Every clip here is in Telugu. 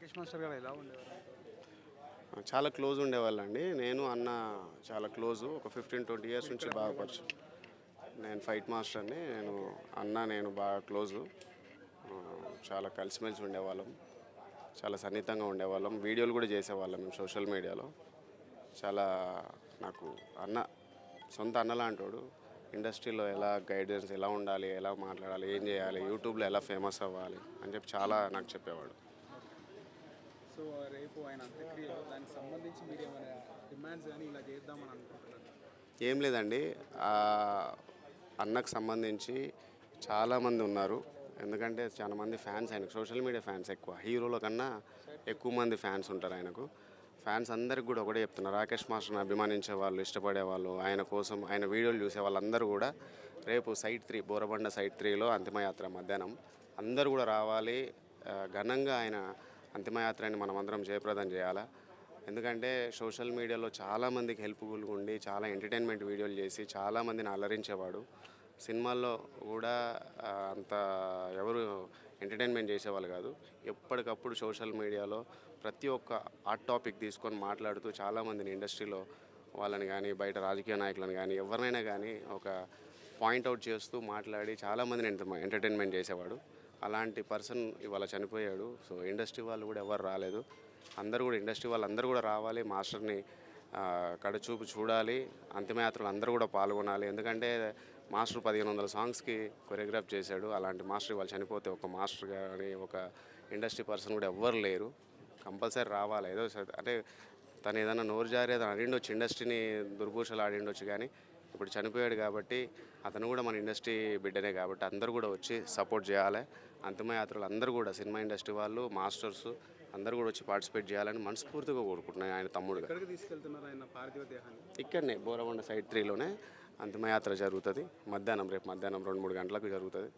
రాకేష్ మాస్టర్ గారు ఎలా ఉండేవారు? చాలా క్లోజ్ ఉండేవాళ్ళండి. నేను అన్న చాలా క్లోజు. ఒక ఫిఫ్టీన్ ట్వంటీ ఇయర్స్ నుంచి బాగా పరిచయం. నేను ఫైట్ మాస్టర్ని నేను అన్న నేను బాగా క్లోజు. చాలా కలిసిమెలిసి ఉండేవాళ్ళం. చాలా సన్నిహితంగా ఉండేవాళ్ళం. వీడియోలు కూడా చేసేవాళ్ళం మేము సోషల్ మీడియాలో. చాలా నాకు అన్న సొంత అన్నలాంటోడు ఇండస్ట్రీలో ఎలా గైడెన్స్ ఎలా ఉండాలి ఎలా మాట్లాడాలి ఏం చేయాలి యూట్యూబ్లో ఎలా ఫేమస్ అవ్వాలి అని చెప్పి చాలా నాకు చెప్పేవాడు. సో రేపు ఆయన అంత్యక్రియ దానికి సంబంధించి మీరు ఏమైనా డిమాండ్స్ కానీ ఇలా చేద్దామని అనుకుంటున్నారు? ఏం లేదండి. అన్నకు సంబంధించి చాలామంది ఉన్నారు. ఎందుకంటే చాలా మంది ఫ్యాన్స్ ఆయనకు సోషల్ మీడియా ఫ్యాన్స్ ఎక్కువ. హీరోల కన్నా ఎక్కువ మంది ఫ్యాన్స్ ఉంటారు ఆయనకు. ఫ్యాన్స్ అందరికి కూడా ఒకటే చెప్తున్నారు రాకేష్ మాస్టర్ని అభిమానించే వాళ్ళు ఇష్టపడే వాళ్ళు ఆయన కోసం ఆయన వీడియోలు చూసే వాళ్ళందరూ కూడా రేపు సైట్ త్రీ బోరబండ సైట్ త్రీలో అంతిమయాత్ర మధ్యాహ్నం అందరూ కూడా రావాలి. ఘనంగా ఆయన అంతిమయాత్రని మనం అందరం జయప్రదం చేయాలా? ఎందుకంటే సోషల్ మీడియాలో చాలామందికి హెల్ప్ఫుల్గా ఉండి చాలా ఎంటర్టైన్మెంట్ వీడియోలు చేసి చాలామందిని అలరించేవాడు. సినిమాల్లో కూడా అంత ఎవరు ఎంటర్టైన్మెంట్ చేసేవాళ్ళు కాదు. ఎప్పటికప్పుడు సోషల్ మీడియాలో ప్రతి ఒక్క హాట్ టాపిక్ తీసుకొని మాట్లాడుతూ చాలామందిని ఇండస్ట్రీలో వాళ్ళని కానీ బయట రాజకీయ నాయకులను కానీ ఎవరినైనా కానీ ఒక పాయింట్అవుట్ చేస్తూ మాట్లాడి చాలామందిని ఎంటర్టైన్మెంట్ చేసేవాడు. అలాంటి పర్సన్ ఇవాళ చనిపోయాడు. సో ఇండస్ట్రీ వాళ్ళు కూడా ఎవరు రాలేదు. అందరూ కూడా ఇండస్ట్రీ వాళ్ళు అందరూ కూడా రావాలి. మాస్టర్ని కడచూపు చూడాలి. అంతిమయాత్రలు అందరూ కూడా పాల్గొనాలి. ఎందుకంటే మాస్టర్ పదిహేను వందల సాంగ్స్కి కొరియోగ్రాఫ్ చేశాడు. అలాంటి మాస్టర్ ఇవాళ చనిపోతే ఒక మాస్టర్ కానీ ఒక ఇండస్ట్రీ పర్సన్ కూడా ఎవ్వరు లేరు. కంపల్సరీ రావాలి. ఏదో అంటే తను ఏదైనా నోరు జారి అతను ఆడిండొచ్చు ఇండస్ట్రీని దుర్భూషలు ఆడిండొచ్చు కానీ ఇప్పుడు చనిపోయాడు కాబట్టి అతను కూడా మన ఇండస్ట్రీ బిడ్డనే కాబట్టి అందరూ కూడా వచ్చి సపోర్ట్ చేయాలి. అంతిమయాత్రలు అందరూ కూడా సినిమా ఇండస్ట్రీ వాళ్ళు మాస్టర్స్ అందరూ కూడా వచ్చి పార్టిసిపేట్ చేయాలని మనస్ఫూర్తిగా కోరుకుంటున్నాను ఆయన తమ్ముడుగా. దేహాన్ని? ఇక్కడనే బోరబండ సైడ్ త్రీలోనే అంతిమయాత్ర జరుగుతుంది. మధ్యాహ్నం రేపు మధ్యాహ్నం రెండు మూడు గంటలకు జరుగుతుంది.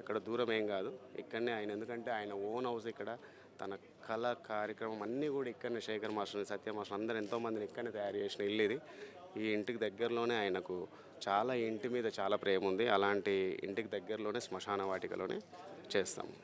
ఇక్కడ దూరం ఏం కాదు. ఇక్కడనే ఆయన ఎందుకంటే ఆయన ఓన్ హౌస్ ఇక్కడ. తన కళ కార్యక్రమం అన్నీ కూడా ఇక్కడనే శేఖర్ మాస్టర్ సత్య మాస్టర్ అందరు ఎంతోమందిని ఇక్కడనే తయారు చేసిన ఇల్లు ఇది. ఈ ఇంటికి దగ్గరలోనే ఆయనకు చాలా ఇంటి మీద చాలా ప్రేమ ఉంది. అలాంటి ఇంటికి దగ్గరలోనే శ్మశాన వాటికలోనే చేస్తాము